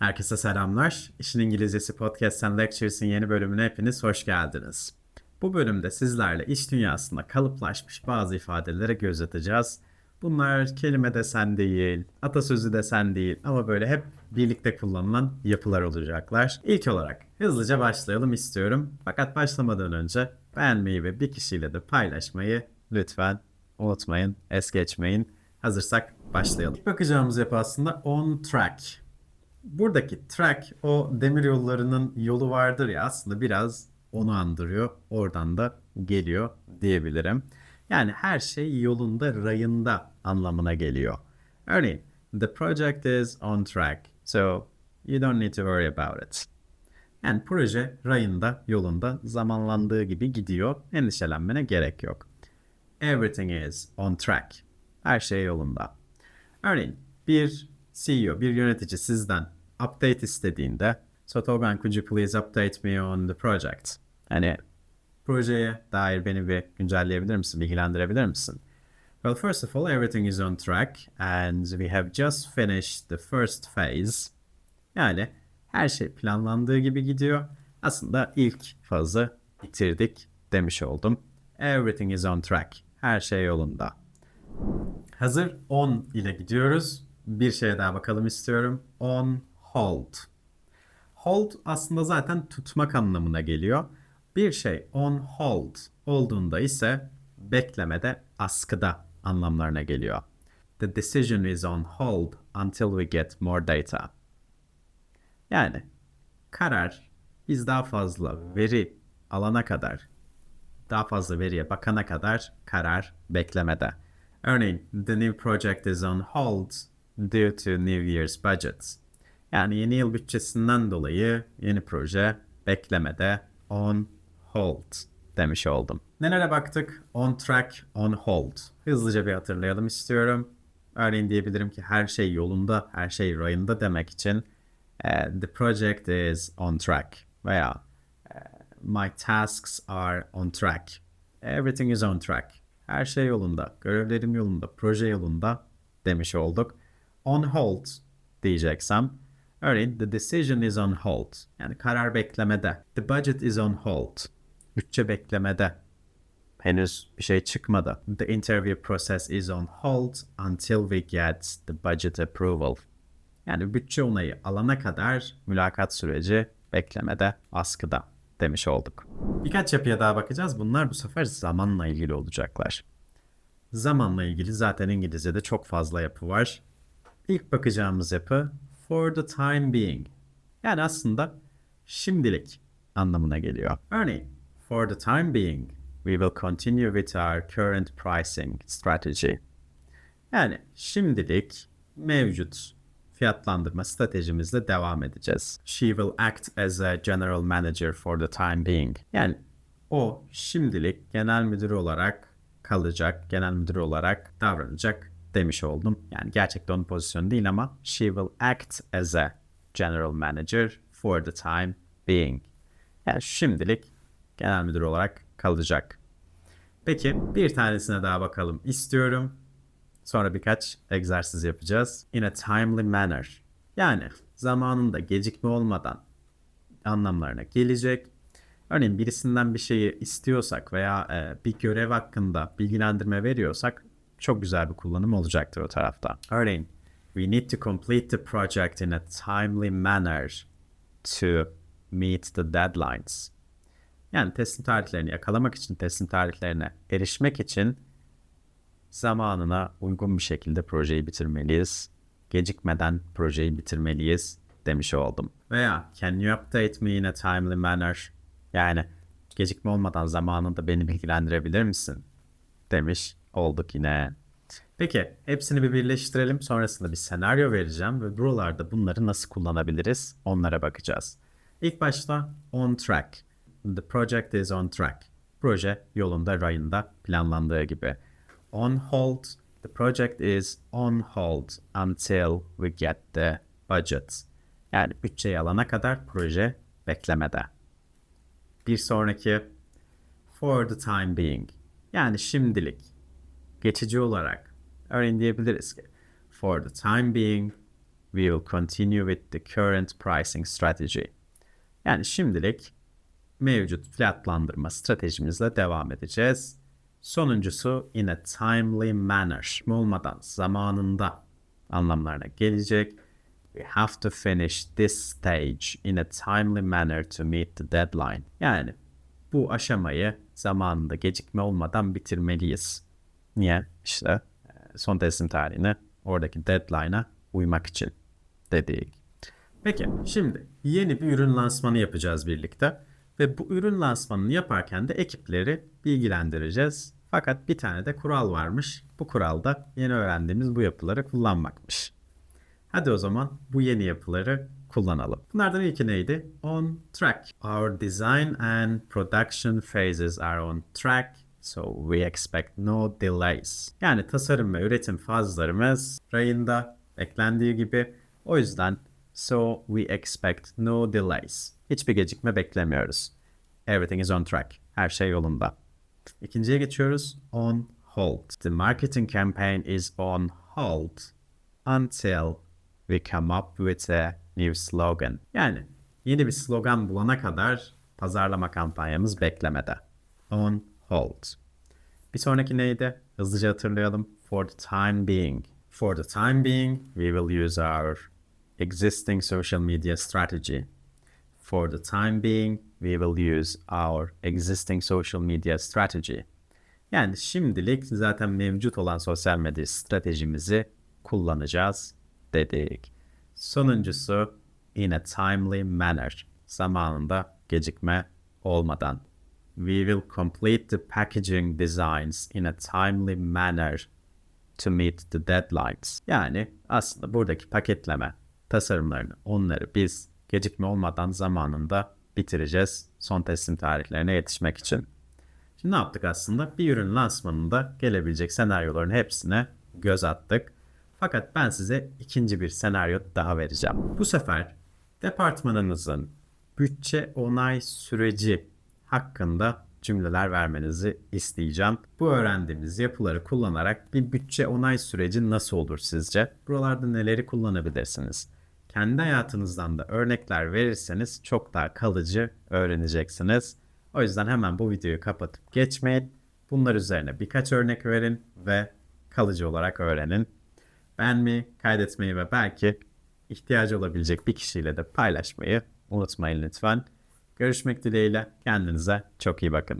Herkese selamlar. İşin İngilizcesi Podcast and Lectures'in yeni bölümüne hepiniz hoş geldiniz. Bu bölümde sizlerle iş dünyasında kalıplaşmış bazı ifadelere göz atacağız. Bunlar kelime desen değil, atasözü desen değil ama böyle hep birlikte kullanılan yapılar olacaklar. İlk olarak hızlıca başlayalım istiyorum. Fakat başlamadan önce beğenmeyi ve bir kişiyle de paylaşmayı lütfen unutmayın, es geçmeyin. Hazırsak başlayalım. İlk bakacağımız yapı aslında on track. Buradaki track o demir yollarının yolu vardır ya aslında biraz onu andırıyor. Oradan da geliyor diyebilirim. Yani her şey yolunda, rayında anlamına geliyor. Örneğin, the project is on track, so you don't need to worry about it. Yani proje rayında, yolunda, zamanlandığı gibi gidiyor. Endişelenmene gerek yok. Everything is on track. Her şey yolunda. Örneğin bir CEO, bir yönetici sizden update istediğinde So Togan, could you please update me on the project? Hani projeye dair beni bir güncelleyebilir misin, bilgilendirebilir misin? Well, first of all, everything is on track and we have just finished the first phase. Yani her şey planlandığı gibi gidiyor. Aslında ilk fazı bitirdik demiş oldum. Everything is on track. Her şey yolunda. Hazır on ile gidiyoruz. Bir şeye daha bakalım istiyorum. On hold. Hold aslında zaten tutmak anlamına geliyor. Bir şey on hold olduğunda ise beklemede, askıda anlamlarına geliyor. The decision is on hold until we get more data. Yani karar biz daha fazla veri alana kadar, daha fazla veriye bakana kadar karar beklemede. Örneğin, the new project is on hold due to New Year's budget. Yani yeni yıl bütçesinden dolayı yeni proje beklemede on hold demiş oldum. Nelere baktık? On track, on hold. Hızlıca bir hatırlayalım istiyorum. Örneğin diyebilirim ki her şey yolunda, her şey rayında demek için eh, the project is on track veya eh, my tasks are on track. Everything is on track. Her şey yolunda, görevlerim yolunda, proje yolunda demiş olduk. On hold diyeceksem Örneğin the decision is on hold. Yani karar beklemede. The budget is on hold. Bütçe beklemede. Henüz bir şey çıkmadı. The interview process is on hold until we get the budget approval. Yani bütçe onayı alana kadar mülakat süreci beklemede, askıda demiş olduk. Birkaç yapıya daha bakacağız. Bunlar bu sefer zamanla ilgili olacaklar. Zamanla ilgili zaten İngilizce'de çok fazla yapı var. İlk bakacağımız yapı for the time being. Yani aslında şimdilik anlamına geliyor. Örneğin, for the time being, we will continue with our current pricing strategy. Yani şimdilik mevcut fiyatlandırma stratejimizle devam edeceğiz. She will act as a general manager for the time being. Yani o şimdilik genel müdür olarak kalacak, genel müdür olarak davranacak demiş oldum. Yani gerçekten onun pozisyonu değil ama she will act as a general manager for the time being. Yani şimdilik genel müdür olarak kalacak. Peki bir tanesine daha bakalım istiyorum. Sonra birkaç egzersiz yapacağız. In a timely manner. Yani zamanında gecikme olmadan anlamlarına gelecek. Örneğin birisinden bir şeyi istiyorsak veya e, bir görev hakkında bilgilendirme veriyorsak çok güzel bir kullanım olacaktır o tarafta. Örneğin, we need to complete the project in a timely manner to meet the deadlines. Yani teslim tarihlerini yakalamak için, teslim tarihlerine erişmek için zamanına uygun bir şekilde projeyi bitirmeliyiz. Gecikmeden projeyi bitirmeliyiz demiş oldum. Veya can you update me in a timely manner? Yani gecikme olmadan zamanında beni bilgilendirebilir misin? Demiş olduk yine. Peki hepsini bir birleştirelim. Sonrasında bir senaryo vereceğim ve buralarda bunları nasıl kullanabiliriz onlara bakacağız. İlk başta on track. The project is on track. Proje yolunda, rayında planlandığı gibi. On hold. The project is on hold until we get the budget. Yani bütçeyi alana kadar proje beklemede. Bir sonraki for the time being. Yani şimdilik geçici olarak örneğin diyebiliriz ki for the time being we will continue with the current pricing strategy. Yani şimdilik mevcut fiyatlandırma stratejimizle devam edeceğiz. Sonuncusu in a timely manner. Olmadan zamanında anlamlarına gelecek. We have to finish this stage in a timely manner to meet the deadline. Yani bu aşamayı zamanında gecikme olmadan bitirmeliyiz. Niye? İşte e, son teslim tarihine, oradaki deadline'a uymak için dedik. Peki şimdi yeni bir ürün lansmanı yapacağız birlikte. Ve bu ürün lansmanını yaparken de ekipleri bilgilendireceğiz. Fakat bir tane de kural varmış. Bu kuralda yeni öğrendiğimiz bu yapıları kullanmakmış. Hadi o zaman bu yeni yapıları kullanalım. Bunlardan ilki neydi? On track. Our design and production phases are on track. So we expect no delays. Yani tasarım ve üretim fazlarımız rayında beklendiği gibi. O yüzden so we expect no delays. Hiçbir gecikme beklemiyoruz. Everything is on track. Her şey yolunda. İkinciye geçiyoruz. On hold. The marketing campaign is on hold until we come up with a new slogan. Yani yeni bir slogan bulana kadar pazarlama kampanyamız beklemede. On hold. Bir sonraki neydi? Hızlıca hatırlayalım. For the time being. For the time being, we will use our existing social media strategy. For the time being, we will use our existing social media strategy. Yani şimdilik zaten mevcut olan sosyal medya stratejimizi kullanacağız dedik. Sonuncusu in a timely manner. Zamanında gecikme olmadan. We will complete the packaging designs in a timely manner to meet the deadlines. Yani aslında buradaki paketleme tasarımlarını onları biz gecikme olmadan zamanında bitireceğiz son teslim tarihlerine yetişmek için. Şimdi ne yaptık aslında? Bir ürün lansmanında gelebilecek senaryoların hepsine göz attık. Fakat ben size ikinci bir senaryo daha vereceğim. Bu sefer departmanınızın bütçe onay süreci hakkında cümleler vermenizi isteyeceğim. Bu öğrendiğimiz yapıları kullanarak bir bütçe onay süreci nasıl olur sizce? Buralarda neleri kullanabilirsiniz? Kendi hayatınızdan da örnekler verirseniz çok daha kalıcı öğreneceksiniz. O yüzden hemen bu videoyu kapatıp geçmeyin. Bunlar üzerine birkaç örnek verin ve kalıcı olarak öğrenin. Beğenmeyi, kaydetmeyi ve belki ihtiyacı olabilecek bir kişiyle de paylaşmayı unutmayın lütfen. Görüşmek dileğiyle kendinize çok iyi bakın.